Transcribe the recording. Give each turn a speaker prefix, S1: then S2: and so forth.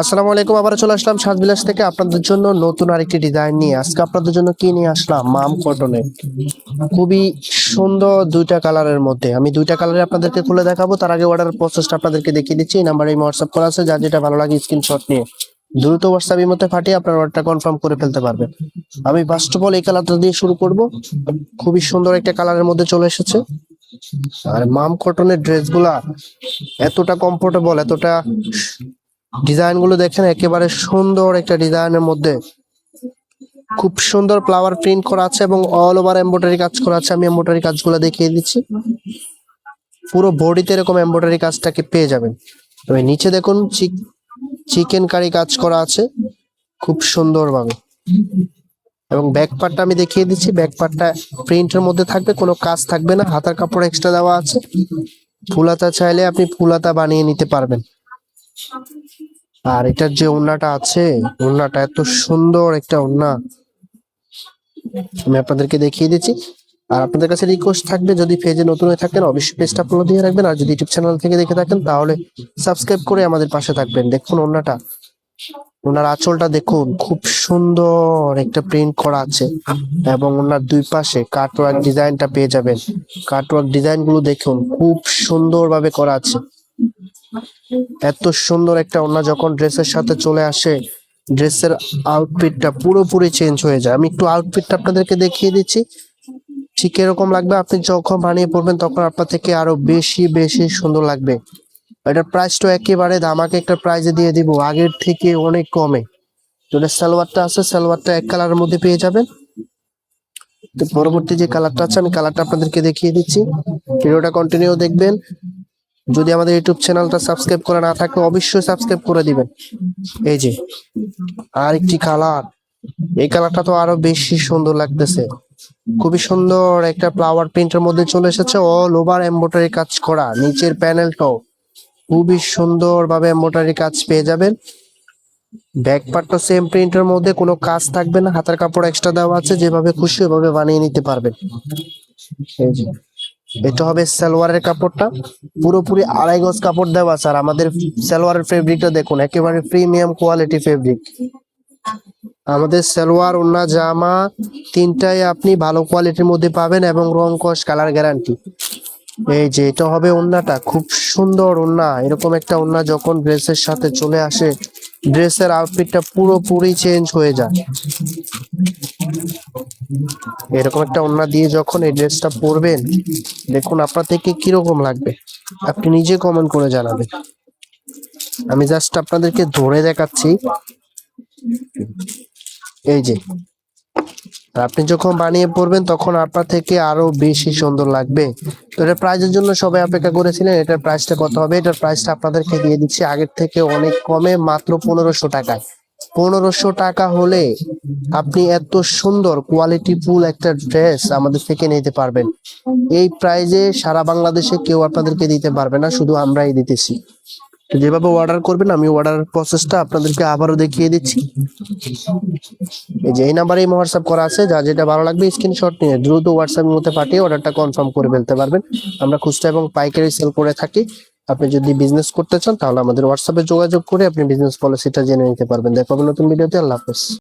S1: আসসালামু আলাইকুম আবার চলে আসলাম সাজবিলাস থেকে আপনাদের জন্য নতুন আরেকটি ডিজাইন নিয়ে। আজকে আপনাদের জন্য কি নিয়ে আসলাম? মাম কটনের খুবই সুন্দর দুইটা কালারের মধ্যে। আমি দুইটা কালারে আপনাদেরকে খুলে দেখাবো। তার আগে অর্ডার প্রসেসটা আপনাদেরকে দেখিয়ে দিচ্ছি। এই নাম্বারে হোয়াটসঅ্যাপ করা আছে। যার যেটা ভালো লাগে স্ক্রিনশট নিয়ে। দ্রুত হোয়াটসঅ্যাপ মধ্যে ফাটিয়ে আপনার অর্ডারটা কনফার্ম করে ফেলতে পারবেন। আমি ফার্স্ট অফ অল এই কালারটা দিয়ে শুরু করব। খুবই সুন্দর একটা কালারের মধ্যে চলে এসেছে। আর মাম কটনের ড্রেসগুলা এতটা কমফোর্টেবল এতটা ডিজাইনগুলো দেখেন, একেবারে সুন্দর একটা ডিজাইনের মধ্যে। খুব সুন্দর ফ্লাওয়ার প্রিন্ট করা আছে এবং অল ওভার এমব্রয়ডারি কাজ করা আছে। আমি এমব্রয়ডারি কাজগুলো দেখিয়ে দিচ্ছি। পুরো বডিতে এরকম এমব্রয়ডারি কাজটাকে পেয়ে যাবেন। তবে নিচে দেখুন চিকেন কারি কাজ করা আছে। খুব সুন্দরভাবে। এবং ব্যাক পার্টটা আমি দেখিয়ে দিচ্ছি। ব্যাক পার্টটা প্রিন্টের মধ্যে থাকবে, কোনো কাজ থাকবে না। হাতার কাপড় এক্সট্রা দেওয়া আছে। ফুলাতা চাইলে আপনি ফুলাতা বানিয়ে নিতে পারবেন। আর এটার যে ওড়নাটা আছে ওড়নাটা এত সুন্দর একটা ওড়না আমি আপনাদেরকে দেখিয়ে দিচ্ছি। আর আপনাদের কাছে রিকোয়েস্ট থাকবে, যদি পেজে নতুন হয়ে থাকেন, অবশ্যই পেজটা ফলো দিয়ে রাখবেন। আর যদি ইউটিউব চ্যানেল থেকে দেখে থাকেন, তাহলে সাবস্ক্রাইব করে আমাদের পাশে থাকবেন। দেখুন ওড়নাটা ওনার আঁচলটা দেখুন, খুব সুন্দর একটা প্রিন্ট করা আছে। এবং ওনার দুই পাশে কাটওয়ার্ক ডিজাইনটা পেয়ে যাবেন। কাটওয়ার্ক ডিজাইনগুলো দেখুন, খুব সুন্দরভাবে করা আছে। এত সুন্দর একটা ওড়না যখন ড্রেসের সাথে চলে আসে, ড্রেসের আউটফিটটা পুরোপুরি চেঞ্জ হয়ে যায়। আমি একটু আউটফিটটা আপনাদেরকে দেখিয়ে দিচ্ছি। ঠিক এরকম লাগবে, আপনি যখন বানিয়ে পড়বেন তখন আপনার থেকে আরও বেশি বেশি সুন্দর লাগবে। এটার প্রাইসটা একেবারে দামাকে একটা প্রাইজে দিয়ে দিব, আগের থেকে অনেক কমে। যেটা সালোয়ারটা আছে, সালোয়ারটা এক কালারের মধ্যে পেয়ে যাবেন। তো পরবর্তী যে কালারটা আছে, আমি কালারটা আপনাদেরকে দেখিয়ে দিচ্ছি। ভিডিওটা কন্টিনিউ দেখবেন। যদি আমাদের ইউটিউব চ্যানেলটা সাবস্ক্রাইব করা না থাকে, অবশ্যই সাবস্ক্রাইব করে দিবেন। এই যে আর একটি কালার এই কালারটা তো আরও বেশি সুন্দর লাগতেছে। খুবই সুন্দর একটা ফ্লাওয়ার প্রিন্টের মধ্যে চলে এসেছে অল ওভার এমব্রয়ডারি কাজ করা। নিচের প্যানেলটাও খুবই সুন্দর ভাবে এমব্রয়ডারি কাজ পেয়ে যাবেন। ব্যাক পার্টটা সেম প্রিন্টের মধ্যে, কোনো কাজ থাকবে না। হাতের কাপড় এক্সট্রা দেওয়া আছে, যেভাবে খুশি ওভাবে বানিয়ে নিতে পারবেন। এই যে এটা হবে সালোয়ারের কাপড়টা। পুরোপুরি আড়াই গজ কাপড় দেওয়া স্যার আমাদের সালোয়ারের ফেব্রিকটা দেখুন, একেবারে প্রিমিয়াম কোয়ালিটি ফেব্রিক আমাদের সালোয়ার ওন্না জামা, তিনটাই আপনি ভালো কোয়ালিটির মধ্যে পাবেন এবং রং, কস কালার গ্যারান্টি এই যে, এটা হবে ওন্নাটা খুব সুন্দর ওন্না এরকম একটা ওন্না যখন ড্রেসের সাথে চলে আসে ড্রেসের আউটফিটটা পুরোপুরি চেঞ্জ হয়ে যায়। এরকম একটা ওন্না দিয়ে যখন এই ড্রেসটা পরবেন, দেখুন আপনার থেকে কীরকম লাগবে। আপনি নিজে কমেন্ট করে জানাবেন। আমি জাস্ট আপনাদেরকে ধরে দেখাচ্ছি। এই যে। আপনি যখন বানিয়ে পড়বেন তখন আপনার থেকে আরও বেশি সুন্দর লাগবে। তো এটা প্রাইজের জন্য সবাই অপেক্ষা করেছিলেন, এটার প্রাইসটা কত হবে? এটার প্রাইসটা আপনাদেরকে দিয়ে দিচ্ছি আগের থেকে অনেক কমে মাত্র পনেরোশো টাকায়। পনেরোশো টাকা হলে আপনি এত সুন্দর কোয়ালিটি ফুল একটা ড্রেস আমাদের থেকে নিতে পারবেন। এই প্রাইজে সারা বাংলাদেশে কেউ আপনাদেরকে দিতে পারবে না, শুধু আমরাই দিতেছি। যেভাবে অর্ডার করবেন, আমি অর্ডার প্রসেসটা আপনাদেরকে আবারও দেখিয়ে দিচ্ছি। এই যে এই নাম্বারে হোয়াটসঅ্যাপ করা আছে, যা যেটা ভালো লাগবে স্ক্রিনশট নিয়ে দ্রুত হোয়াটসঅ্যাপের মধ্যে পাঠিয়ে অর্ডারটা কনফার্ম করে ফেলতে পারবেন। আমরা খুচরা এবং পাইকারি সেল করে থাকি। আপনি যদি বিজনেস করতে চান, তাহলে আমাদের হোয়াটসঅ্যাপে যোগাযোগ করে আপনি বিজনেস পলিসিটা জেনে নিতে পারবেন। দেখা হবে নতুন ভিডিওতে আল্লাহ হাফেজ।